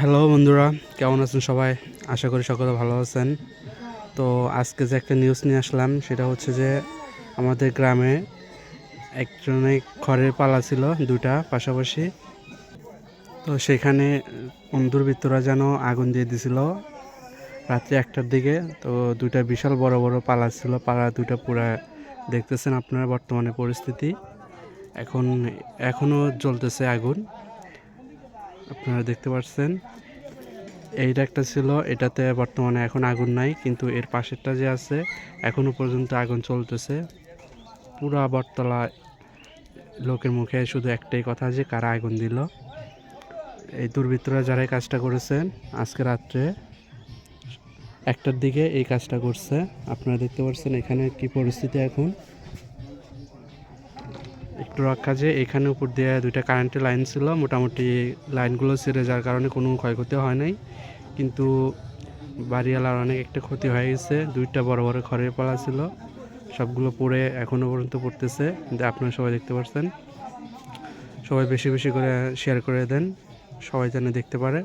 Hello বন্ধুরা। কেমন আছেন সবাই? আশা করি সকলে ভালো আছেন। তো আজকে যে একটা নিউজ নিয়ে আসলাম, সেটা হচ্ছে যে আমাদের গ্রামে একজনে খড়ের পালা ছিল দুটা পাশাপাশি। তো সেখানে দুর্বৃত্তরা যেন আগুন দিয়ে দিছিল রাত্রি একটার দিকে। তো দুইটা বিশাল বড় বড় পালা ছিল, পালা দুইটা পুরা দেখতেছেন আপনারা বর্তমানে পরিস্থিতি। এখন এখনও জ্বলতেছে আগুন। আপনারা দেখতে পাচ্ছেন। এইটা একটা ছিল, এটাতে বর্তমানে এখন আগুন নাই, কিন্তু এর পাশেরটা যে আছে এখনও পর্যন্ত আগুন চলতেছে। পুরা বটতলা লোকের মুখে শুধু একটাই কথা যে, কারা আগুন দিল। এই দুর্বৃত্তরা যারা কাজটা করেছেন, আজকে রাত্রে একটার দিকে এই কাজটা করছে। আপনারা দেখতে পাচ্ছেন এখানে কি পরিস্থিতি এখন। একটু রক্ষা যে এখানে উপর দিয়ে দুইটা কারেন্টের লাইন ছিল, মোটামুটি লাইনগুলো ছিঁড়ে যাওয়ার কারণে কোনো ক্ষয়ক্ষতি হয় নাই। কিন্তু বাড়িওয়ালার অনেক একটা ক্ষতি হয়ে গেছে, দুইটা বড় বড় খড়ের পালা ছিল, সবগুলো পড়ে এখনও পর্যন্ত পড়তেছে। আপনারা সবাই দেখতে পাচ্ছেন সবাই বেশি বেশি করে শেয়ার করে দেন, সবাই যেন দেখতে পারে।